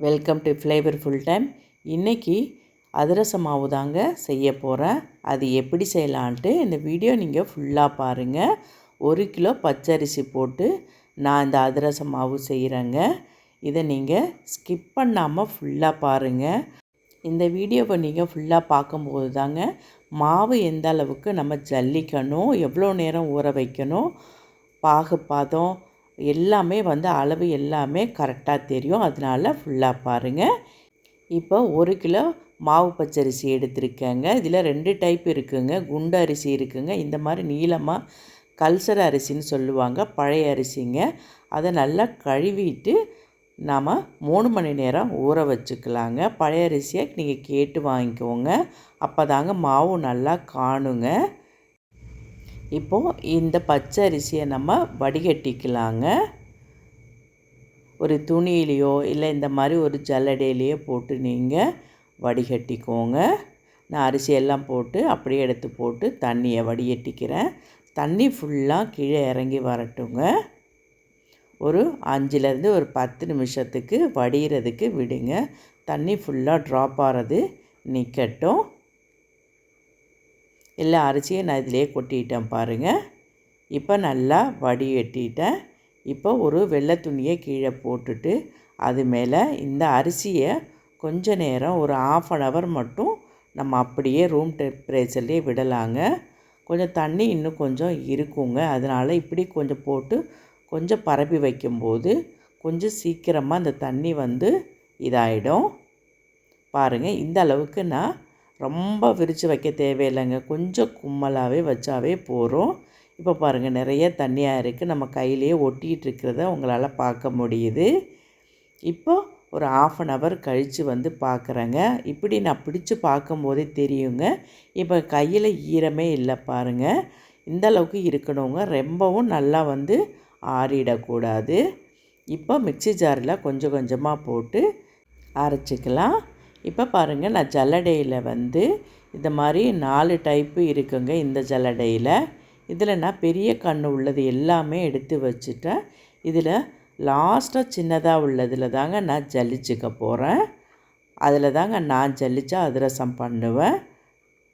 Welcome to flavour full time இன்றைக்கி அதிரச மாவு தாங்க செய்ய போகிறேன் அது எப்படி செய்யலான்ட்டு இந்த வீடியோ நீங்கள் ஃபுல்லாக பாருங்கள் ஒரு கிலோ பச்சரிசி போட்டு நான் இந்த அதிரச மாவு செய்கிறேங்க இதை நீங்கள் ஸ்கிப் பண்ணாமல் ஃபுல்லாக பாருங்கள் இந்த வீடியோவை நீங்கள் ஃபுல்லாக பார்க்கும்போது தாங்க மாவு எந்த அளவுக்கு நம்ம ஜல்லிக்கணும் எவ்வளோ நேரம் ஊற வைக்கணும் பாகு எல்லாமே வந்து அளவு எல்லாமே கரெக்டாக தெரியும். அதனால் ஃபுல்லாக பாருங்கள் இப்போ ஒரு கிலோ மாவு பச்சரிசி எடுத்திருக்கேங்க. இதில் ரெண்டு டைப் இருக்குங்க. குண்டு அரிசி இருக்குங்க. இந்த மாதிரி நீளமாக கல்சர் அரிசின்னு சொல்லுவாங்க. பழைய அரிசிங்க. அதை நல்லா கழுவிட்டு நாம் மூணு மணி நேரம் ஊற வச்சுக்கலாங்க. பழைய அரிசியை நீங்கள் கேட்டு வாங்கிக்கோங்க. அப்போ தாங்க மாவு நல்லா காணுங்க. இப்போது இந்த பச்சை அரிசியை நம்ம வடிகட்டிக்கலாங்க. ஒரு துணியிலையோ இல்லை இந்த மாதிரி ஒரு ஜல்லடையிலையோ போட்டு நீங்கள் வடிகட்டிக்கோங்க. நான் அரிசி எல்லாம் போட்டு அப்படியே எடுத்து போட்டு தண்ணியை வடிகட்டிக்கிறேன். தண்ணி ஃபுல்லாக கீழே இறங்கி வரட்டுங்க. ஒரு அஞ்சுலேருந்து ஒரு பத்து நிமிஷத்துக்கு வடிகிறதுக்கு விடுங்க. தண்ணி ஃபுல்லாக ட்ராப் ஆகிறது நிற்கட்டும் எல்லா அரிசியும் நான் இதிலே கொட்டிட்டேன் பாருங்கள் இப்போ நல்லா வடிகட்டிட்டேன். இப்போ ஒரு வெள்ளை துணியை கீழே போட்டுட்டு அது மேலே இந்த அரிசியை கொஞ்ச நேரம் ஒரு ஆஃப் அன் ஹவர் மட்டும் நம்ம அப்படியே ரூம் டெம்பரேச்சர்லேயே விடலாங்க. கொஞ்சம் தண்ணி இன்னும் கொஞ்சம் இருக்குங்க. அதனால் இப்படி கொஞ்சம் போட்டு கொஞ்சம் பரப்பி வைக்கும்போது கொஞ்சம் சீக்கிரமாக அந்த தண்ணி வந்து இதாகிடும் பாருங்கள் இந்த அளவுக்கு நான் ரொம்ப விரித்து வைக்க தேவையில்லைங்க. கொஞ்சம் கும்மலாகவே வச்சாவே போகிறோம் இப்போ பாருங்கள் நிறைய தண்ணியாக இருக்குது நம்ம கையிலேயே ஒட்டிகிட்டு இருக்கிறத உங்களால் பார்க்க முடியுது. இப்போ ஒரு ஆஃப் அன் ஹவர் கழித்து வந்து பார்க்குறேங்க இப்படி நான் பிடிச்சி பார்க்கும்போதே தெரியுங்க. இப்போ கையில் ஈரமே இல்லை பாருங்கள் இந்த அளவுக்கு இருக்கணுங்க. ரொம்பவும் நல்லா வந்து ஆறிடக்கூடாது. இப்போ மிக்சி ஜாரில் கொஞ்சம் கொஞ்சமாக போட்டு அரைச்சிக்கலாம். இப்போ பாருங்கள் நான் ஜல்லடையில் வந்து இந்த மாதிரி நாலு டைப்பு இருக்குங்க இந்த ஜல்லடையில். இதில் நான் பெரிய கன்று உள்ளது எல்லாமே எடுத்து வச்சுட்டேன். இதில் லாஸ்ட்டாக சின்னதாக உள்ளதில் தாங்க நான் ஜல்லிச்சுக்க போகிறேன் அதில் தாங்க நான் ஜல்லித்தா அதிரசம் பண்ணுவேன்.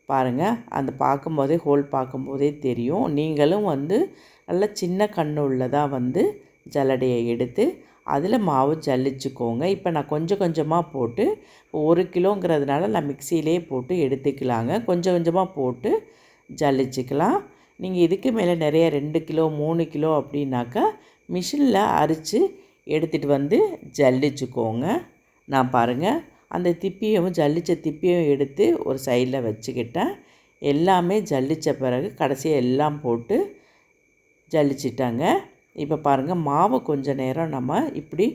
பாருங்கள் அந்த பார்க்கும்போதே ஹோல் பார்க்கும்போதே தெரியும். நீங்களும் வந்து நல்ல சின்ன கண்ணு உள்ளதாக வந்து ஜல்லடையை எடுத்து அதில் மாவு ஜல்லிச்சுக்கோங்க இப்போ நான் கொஞ்சம் கொஞ்சமாக போட்டு ஒரு கிலோங்கிறதுனால நான் மிக்சியிலே போட்டு எடுத்துக்கலாங்க. கொஞ்சம் கொஞ்சமாக போட்டு ஜல்லிச்சுக்கலாம் நீங்கள் இதுக்கு மேலே நிறைய ரெண்டு கிலோ மூணு கிலோ அப்படின்னாக்கா மிஷினில் அரித்து எடுத்துகிட்டு வந்து ஜல்லிச்சுக்கோங்க நான் பாருங்கள் அந்த திப்பியும் ஜல்லிச்ச திப்பியும் எடுத்து ஒரு சைடில் வச்சுக்கிட்டேன். எல்லாமே ஜல்லித்த பிறகு கடைசியாக எல்லாம் போட்டு ஜல்லிச்சிட்டாங்க இப்போ பாருங்கள் மாவு கொஞ்சம் நேரம் நம்ம இப்படி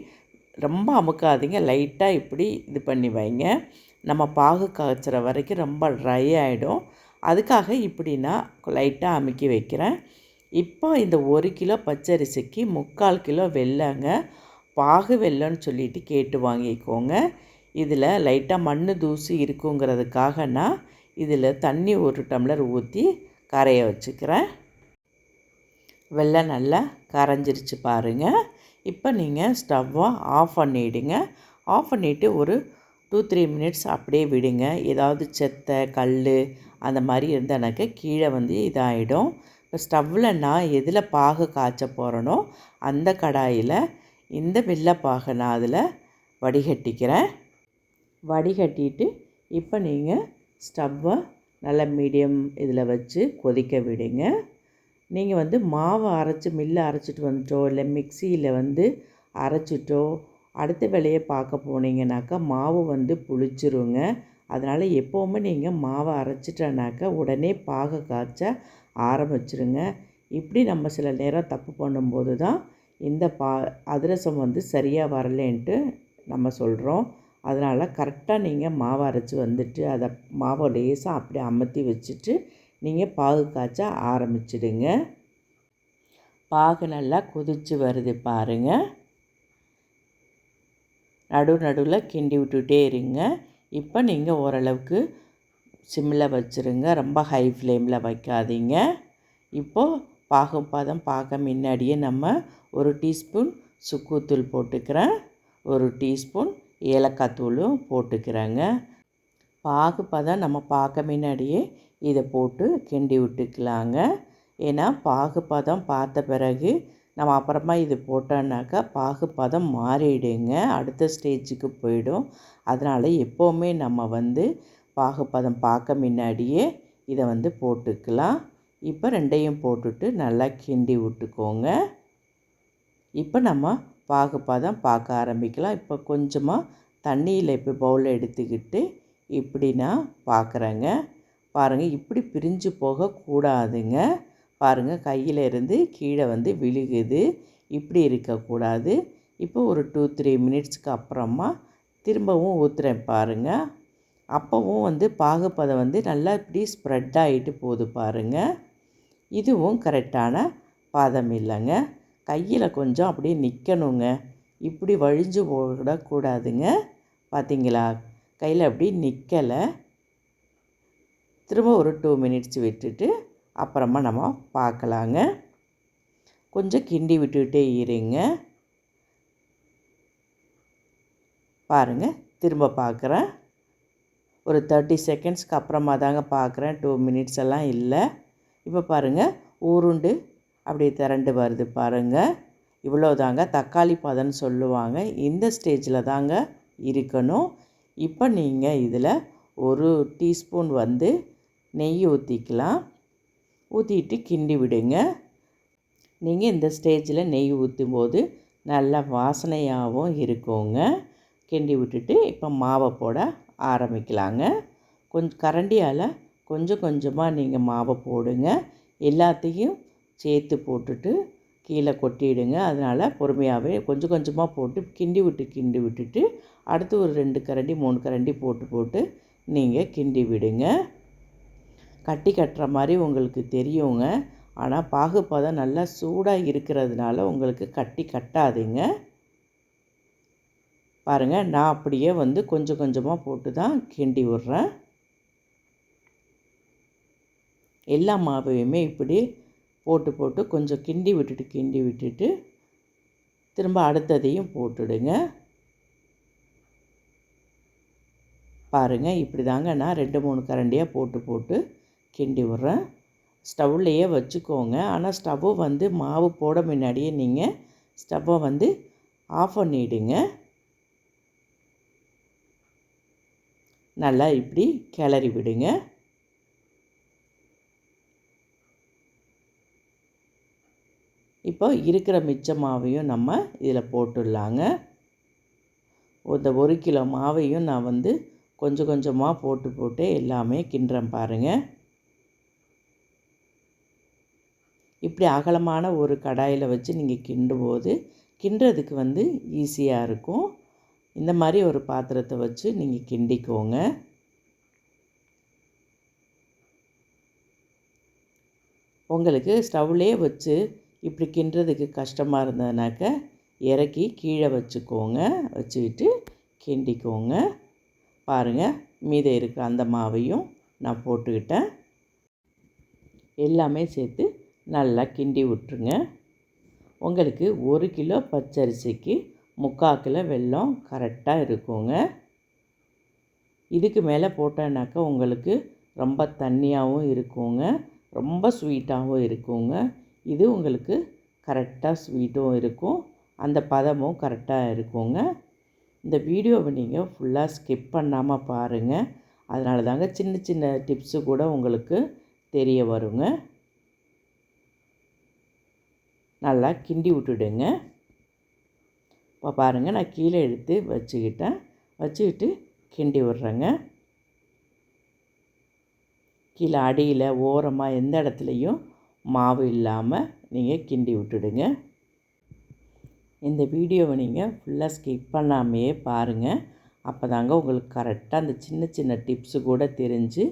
ரொம்ப அமுக்காதீங்க. லைட்டாக இப்படி இது பண்ணி வைங்க. நம்ம பாகு காய்ச்சுற வரைக்கும் ரொம்ப ட்ரை ஆகிடும் அதுக்காக இப்படி நான் லைட்டாக அமுக்கி வைக்கிறேன். இப்போ இந்த ஒரு கிலோ பச்சரிசிக்கு முக்கால் கிலோ வெள்ளங்க பாகு வெள்ளைன்னு சொல்லிட்டு கேட்டு வாங்கிக்கோங்க. இதில் லைட்டாக மண் தூசி இருக்குங்கிறதுக்காக நான் இதில் தண்ணி ஒரு டம்ளர் ஊற்றி கரைய வச்சுக்கிறேன். வெள்ளை நல்லா கரைஞ்சிருச்சு பாருங்கள் இப்போ நீங்கள் ஸ்டவ்வை ஆஃப் பண்ணிவிடுங்க ஆஃப் பண்ணிவிட்டு ஒரு டூ த்ரீ மினிட்ஸ் அப்படியே விடுங்க. ஏதாவது செத்தை கல் அந்த மாதிரி இருந்தனாக்க கீழே வந்து இதாகிடும் இப்போ ஸ்டவ்வில் நான் எதில் பாகு காய்ச்ச போகிறேனோ அந்த கடாயில் இந்த வெள்ளைப்பாகை நான் அதில் வடிகட்டிக்கிறேன். வடிகட்டிட்டு இப்போ நீங்கள் ஸ்டவ்வை நல்ல மீடியம் இதில் வச்சு கொதிக்க விடுங்க. நீங்கள் வந்து மாவை அரைச்சி மில்லை அரைச்சிட்டு வந்துட்டோ இல்லை மிக்சியில் வந்து அரைச்சிட்டோ அடுத்த வேலையை பார்க்க போனீங்கனாக்கா மாவு வந்து புளிச்சிருங்க. அதனால் எப்போவுமே நீங்கள் மாவை அரைச்சிட்டனாக்கா உடனே பாக காய்ச்ச ஆரம்பிச்சிருங்க. இப்படி நம்ம சில நேரம் தப்பு பண்ணும்போது தான் இந்த பா அதிரசம் வந்து சரியாக வரலேன்ட்டு நம்ம சொல்கிறோம் அதனால் கரெக்டாக நீங்கள் மாவை அரைச்சி வந்துட்டு அதை மாவை லேசாக அப்படியே அமர்த்தி வச்சுட்டு நீங்கள் பாகு காய்ச்ச ஆரம்பிச்சிடுங்க. பாகு நல்லா கொதித்து வருது பாருங்கள் நடு நடுவில் கிண்டி விட்டுட்டே இருங்க. இப்போ நீங்கள் ஓரளவுக்கு சிம்மில் வச்சுருங்க. ரொம்ப ஹை ஃப்ளேமில் வைக்காதீங்க. இப்போது பாகம் பாதம் பார்க்க முன்னாடியே நம்ம ஒரு டீஸ்பூன் சுக்குத்தூள் போட்டுக்கிறேன். ஒரு டீஸ்பூன் ஏலக்காய் தூளும் போட்டுக்கிறேங்க. பாகு பதம் நம்ம பார்க்க முன்னாடியே இதை போட்டு கிண்டி விட்டுக்கலாங்க. ஏன்னா பாகுப்பதம் பார்த்த பிறகு நம்ம அப்புறமா இது போட்டோன்னாக்கா பாகுப்பதம் மாறிடுங்க. அடுத்த ஸ்டேஜுக்கு போயிடும். அதனால் எப்போவுமே நம்ம வந்து பாகுப்பதம் பார்க்க முன்னாடியே இதை வந்து போட்டுக்கலாம். இப்போ ரெண்டையும் போட்டுட்டு நல்லா கிண்டி விட்டுக்கோங்க. இப்போ நம்ம பாகுப்பதம் பார்க்க ஆரம்பிக்கலாம். இப்போ கொஞ்சமாக தண்ணியில் இப்போ பவுலில் எடுத்துக்கிட்டு இப்படி நான் பார்க்குறேங்க. பாருங்கள் இப்படி பிரிஞ்சு போகக்கூடாதுங்க. பாருங்கள் கையில் இருந்து கீழே வந்து விழுகுது. இப்படி இருக்கக்கூடாது. இப்போ ஒரு டூ த்ரீ மினிட்ஸ்க்கு அப்புறமா திரும்பவும் ஊற்றுறேன் பாருங்கள் அப்போவும் வந்து பாகுப்பதம் வந்து நல்லா இப்படி ஸ்ப்ரெட் ஆகிட்டு போகுது பாருங்கள் இதுவும் கரெக்டான பாதம் இல்லைங்க. கையில் கொஞ்சம் அப்படியே நிற்கணுங்க இப்படி வழிஞ்சு போடக்கூடாதுங்க பார்த்தீங்களா கையில் அப்படி நிற்கலை திரும்ப ஒரு டூ மினிட்ஸ் விட்டுட்டு அப்புறமா நம்ம பார்க்கலாங்க. கொஞ்சம் கிண்டி விட்டுக்கிட்டே இருங்க. பாருங்கள் திரும்ப பார்க்குறேன். ஒரு தேர்ட்டி செகண்ட்ஸ்க்கு அப்புறமா தாங்க பார்க்குறேன். டூ மினிட்ஸ் எல்லாம் இல்லை. இப்போ பாருங்கள் ஊருண்டு அப்படி திரண்டு வருது பாருங்கள் இவ்வளோ தாங்க தக்காளி பதம்னு சொல்லுவாங்க. இந்த ஸ்டேஜில் தாங்க இருக்கணும். இப்போ நீங்கள் இதில் ஒரு டீஸ்பூன் வந்து நெய் ஊற்றிக்கலாம் ஊற்றிட்டு கிண்டி விடுங்க. நீங்கள் இந்த ஸ்டேஜில் நெய் ஊற்றும் போது நல்ல வாசனையாகவும் இருக்குங்க. கிண்டி விட்டுட்டு இப்போ மாவை போட ஆரம்பிக்கலாங்க. கொஞ்சம் கரண்டியால் கொஞ்சம் கொஞ்சமாக நீங்கள் மாவை போடுங்க. எல்லாத்தையும் சேர்த்து போட்டுட்டு கீழே கொட்டிடுங்க. அதனால் பொறுமையாகவே கொஞ்சம் கொஞ்சமாக போட்டு கிண்டி விட்டு கிண்டி விட்டுட்டு அடுத்து ஒரு ரெண்டு கரண்டி மூணு கரண்டி போட்டு போட்டு நீங்கள் கிண்டி விடுங்க. கட்டி கட்டுற மாதிரி உங்களுக்கு தெரியுங்க. ஆனால் பாகுப்பதம் நல்லா சூடாக இருக்கிறதுனால உங்களுக்கு கட்டி கட்டாதுங்க. பாருங்கள் நான் அப்படியே வந்து கொஞ்சம் கொஞ்சமாக போட்டு தான் கிண்டி விட்றேன். எல்லா மாவையுமே இப்படி போட்டு போட்டு கொஞ்சம் கிண்டி விட்டுட்டு கிண்டி விட்டுட்டு திரும்ப அடுத்ததையும் போட்டுடுங்க. பாருங்கள் இப்படி தாங்க நான் ரெண்டு மூணு கரண்டியாக போட்டு போட்டு கிண்டி விட்றேன். ஸ்டவ்லையே வச்சுக்கோங்க. ஆனால் ஸ்டவ்வை வந்து மாவு போட முன்னாடியே நீங்கள் ஸ்டவ்வை வந்து ஆஃப் பண்ணிவிடுங்க நல்லா இப்படி கிளறி விடுங்க. இப்போ இருக்கிற மிச்ச மாவையும் நம்ம இதில் போட்டுடலாங்க. இந்த ஒரு கிலோ மாவையும் நான் வந்து கொஞ்சம் கொஞ்சமாக போட்டு போட்டு எல்லாமே கிண்டுறேன் பாருங்கள் இப்படி அகலமான ஒரு கடாயில் வச்சு நீங்கள் கிண்டும்போது கிண்டுறதுக்கு வந்து ஈஸியாக இருக்கும். இந்த மாதிரி ஒரு பாத்திரத்தை வச்சு நீங்கள் கிண்டிக்கோங்க. உங்களுக்கு ஸ்டவ்லேயே வச்சு இப்படி கிண்டுறதுக்கு கஷ்டமாக இருந்ததுனாக்க இறக்கி கீழே வச்சுக்கோங்க. வச்சுக்கிட்டு கிண்டிக்கோங்க. பாருங்கள் மீதம் இருக்கிற அந்த மாவையும் நான் போட்டுக்கிட்டேன். எல்லாமே சேர்த்து நல்லா கிண்டி விட்ருங்க உங்களுக்கு ஒரு கிலோ பச்சரிசிக்கு முக்கால் கிலோ வெல்லம் கரெக்டாக இருக்குங்க. இதுக்கு மேலே போட்டேன்னாக்கா உங்களுக்கு ரொம்ப தண்ணியாகவும் இருக்குங்க. ரொம்ப ஸ்வீட்டாகவும் இருக்குங்க. இது உங்களுக்கு கரெக்டாக ஸ்வீட்டும் இருக்கும். அந்த பதமும் கரெக்டாக இருக்குங்க. இந்த வீடியோவை நீங்கள் ஃபுல்லாக ஸ்கிப் பண்ணாமல் பாருங்கள் அதனால தாங்க சின்ன சின்ன டிப்ஸு கூட உங்களுக்கு தெரிய வருங்க. நல்லா கிண்டி விட்டுடுங்க. இப்போ பாருங்கள் நான் கீழே எடுத்து வச்சுக்கிட்டேன். வச்சுக்கிட்டு கிண்டி விட்றேங்க. கீழே அடியில் ஓரமாக எந்த இடத்துலையும் மாவு இல்லாமல் நீங்கள் கிண்டி விட்டுடுங்க. இந்த வீடியோவை நீங்கள் ஃபுல்லாக ஸ்கிப் பண்ணாமையே பாருங்கள் அப்போ தாங்க உங்களுக்கு கரெக்டாக அந்த சின்ன சின்ன டிப்ஸு கூட தெரிஞ்சு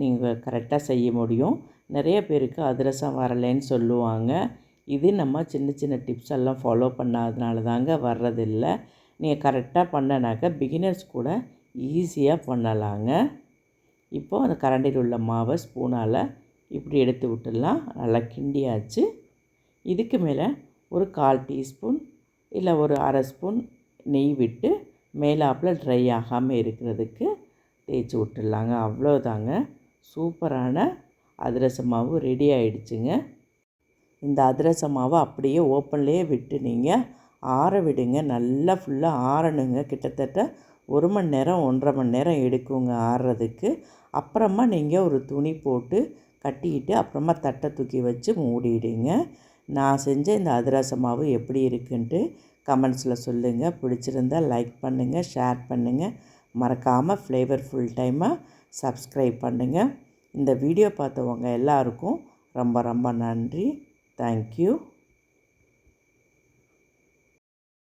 நீங்கள் கரெக்டாக செய்ய முடியும். நிறைய பேருக்கு அதிரசம் வரலைன்னு சொல்லுவாங்க. இது நம்ம சின்ன சின்ன டிப்ஸ் எல்லாம் ஃபாலோ பண்ணாதனால தாங்க வர்றதில்லை நீங்கள் கரெக்டாக பண்ணனாக்க பிகினர்ஸ் கூட ஈஸியாக பண்ணலாங்க. இப்போது அந்த கரண்டியில் உள்ள மாவை ஸ்பூனால் இப்படி எடுத்து விட்டுடலாம். நல்லா கிண்டியாச்சு. இதுக்கு மேலே ஒரு கால் டீஸ்பூன் இல்லை ஒரு அரை ஸ்பூன் நெய் விட்டு மேலாப்பில் ட்ரை ஆகாமல் இருக்கிறதுக்கு தேய்ச்சி விட்டுடலாங்க. அவ்வளோதாங்க சூப்பரான அதிரச மாவு ரெடி ஆயிடுச்சுங்க. இந்த அதிரச மாவை அப்படியே ஓப்பன்லேயே விட்டு நீங்கள் ஆற விடுங்க. நல்லா ஃபுல்லாக ஆறணுங்க. கிட்டத்தட்ட ஒரு மணி நேரம் ஒன்றரை மணி நேரம் எடுக்குங்க ஆறுறதுக்கு அப்புறமா நீங்கள் ஒரு துணி போட்டு கட்டிக்கிட்டு அப்புறமா தட்டை தூக்கி வச்சு மூடிடுங்க. நான் செஞ்ச இந்த அதிரச மாவு எப்படி இருக்குன்ட்டு கமெண்ட்ஸில் சொல்லுங்கள் பிடிச்சிருந்தா லைக் பண்ணுங்கள் ஷேர் பண்ணுங்கள் மறக்காமல் ஃப்ளேவர் ஃபுல் டைமாக சப்ஸ்கிரைப் பண்ணுங்கள் இந்த வீடியோ பார்த்தவங்க எல்லாருக்கும் ரொம்ப ரொம்ப நன்றி. Thank you.